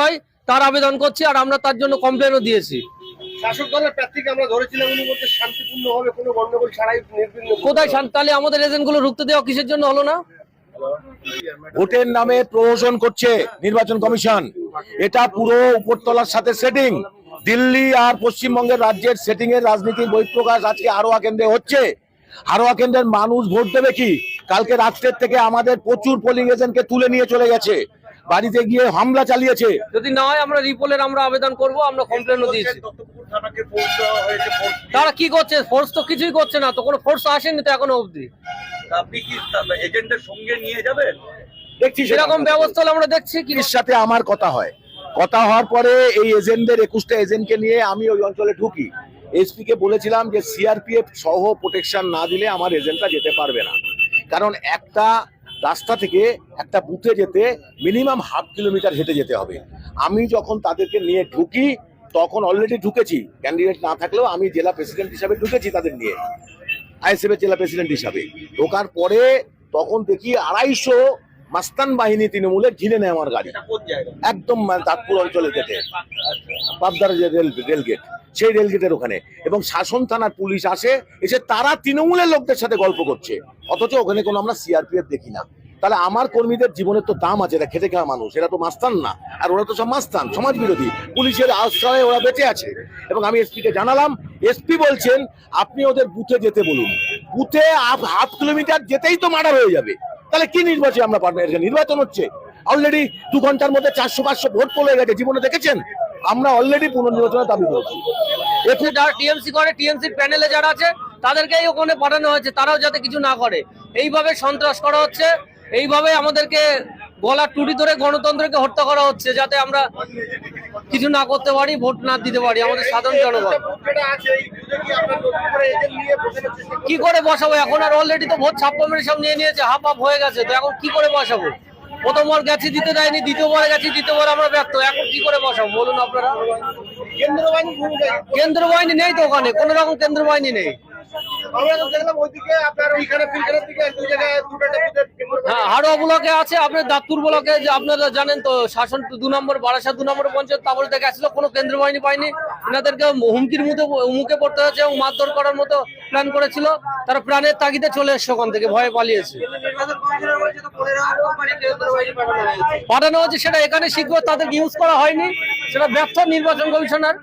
হয় তার আবেদন করছি আর আমরা তার জন্য কমপ্লেনও দিয়েছি। শাসক দলের প্রার্থীকে আমরা ধরেছিলাম উনি বলতে শান্তিপূর্ণভাবে কোনো গন্ডগোল ছাড়াই কোথায় শান্ত- তাহলে আমাদের এজেন্টগুলো ঢুকতে দেওয়া কিসের জন্য হলো না? ভোটের নামে প্রহসন করছে নির্বাচন কমিশন। এটা পুরো উপরতলার সাথে সেটিং দিল্লি আর পশ্চিমবঙ্গের রাজ্যের সেটিং এর রাজনীতির বহিঃপ্রকাশ আজকে হারোয়া কেন্দ্রে হচ্ছে। হারোয়া কেন্দ্রের মানুষ ভোট দেবে কি? কালকে রাত্রের থেকে আমাদের প্রচুর পোলিং এজেন্টকে তুলে নিয়ে চলে গেছে। বাড়িতে গিয়ে হামলা চালিয়েছে। যদি না হয় আমরা রিপোলের আমরা আবেদন করব আমরা কমপ্লেনও দিয়েছি। তারা কি করছে? ফোর্স তো কিছুই করছে না তো কোনো ফোর্স আসেনি তো এখনও অবধি। আপনি কি এজেন্টের সঙ্গে নিয়ে যাবেন? দেখছি সেরকম ব্যবস্থা হলে আমরা দেখছি কি সাথে আমার কথা হয়। কথা হওয়ার পরে এই এজেন্টদের একুশটা এজেন্টকে নিয়ে আমি ওই অঞ্চলে ঢুকি। এসপি কে বলেছিলাম যে সিআরপিএফ সহ প্রোটেকশন না দিলে আমার এজেন্টরা যেতে পারবে না। কারণ একটা রাস্তা থেকে একটা বুথে যেতে মিনিমাম হাফ কিলোমিটার হেঁটে যেতে হবে। আমি যখন তাদেরকে নিয়ে ঢুকি, তখন অলরেডি ঢুকেছি। ক্যান্ডিডেট না থাকলেও আমি জেলা প্রেসিডেন্ট হিসাবে ঢুকেছি তাদের নিয়ে। আইএসএফ এর জেলা প্রেসিডেন্ট হিসাবে। ঢোকার পরে তখন দেখি আড়াইশো মাস্তান বাহিনী তৃণমূলের ঘিরে নেয় আমার গাড়ি। একদম তাজপুর অঞ্চলে যেতে। পাবদার যে রেল রেলগেট সেই রেলগেটের ওখানে। এবং শাসন থানার পুলিশ আসে এসে তারা তৃণমূলের লোকদের সাথে গল্প করছে। অথচ ওখানে কোনো আমরা সিআরপিএফ দেখি না। তাহলে আমার কর্মীদের জীবনের তো দাম আছে এরা খেটে খাওয়া মানুষ। এরা তো মাস্তান না। আর ওরা তো সব মাস্তান সমাজ বিরোধী পুলিশের আশ্রয়ে ওরা বেঁচে আছে। এবং আমি এসপি কে জানালাম এসপি বলছেন আপনি ওদের বুথে যেতে বলুন। বুথে হাফ কিলোমিটার যেতেই তো মার্ডার হয়ে যাবে। তাহলে কি নির্বাচন আমরা পারব? নির্বাচন হচ্ছে। অলরেডি দু ঘণ্টার মধ্যে চারশো পাঁচশো ভোট পড়ে গেছে। জীবনে দেখেছেন? আমরা অলরেডি পুনর্নির্বাচনের দাবি করেছি। এতে যারা টিএমসি করে টিএমসির প্যানেলে যারা আছে তাদেরকেই ওখানে পাঠানো হয়েছে। তারাও যাতে কিছু না করে। এইভাবে সন্ত্রাস করা হচ্ছে। এইভাবে আমাদেরকে টুটি ধরে গণতন্ত্রকে হত্যা করা হচ্ছে যাতে আমরা কিছু না করতে পারি ভোট না দিতে পারি। আমাদের সাধারণ জনগণ। কি করে বসাবো? এখন আর অলরেডি তো ভোট ছাপ্পা মেরে সব নিয়ে নিয়েছে হাফ হাফ হয়ে গেছে। তো এখন কি করে বসাবো? প্রথমবার গেছি দিতে দেয়নি দ্বিতীয়বার গেছি দ্বিতীয়বার আমরা ব্যর্থ। এখন কি করে বসাবো বলুন আপনারা? কেন্দ্র বাহিনী নেই তো ওখানে কোনো রকম কেন্দ্র বাহিনী নেই হ্যাঁ হাড়োয়া ব্লকে আছে আপনার দাঁতপুর ব্লকে যে আপনারা জানেন তো শাসন দু নম্বর বারাসাত দু নম্বর পঞ্চায়েত তারপরে থেকে আসলো কোনো কেন্দ্র বাহিনী পায়নি। এনাদেরকে হুমকির মতো মুখে পড়তে হয়েছে এবং মারধর করার মতো প্ল্যান করেছিল। তারা প্রাণের তাগিদে চলে এসছে ওখান থেকে, ভয়ে পালিয়েছে। পাঠানো হয়েছে সেটা এখানে শিখব তাদেরকে ইউজ করা হয়নি, সেটা ব্যর্থ নির্বাচন কমিশনার।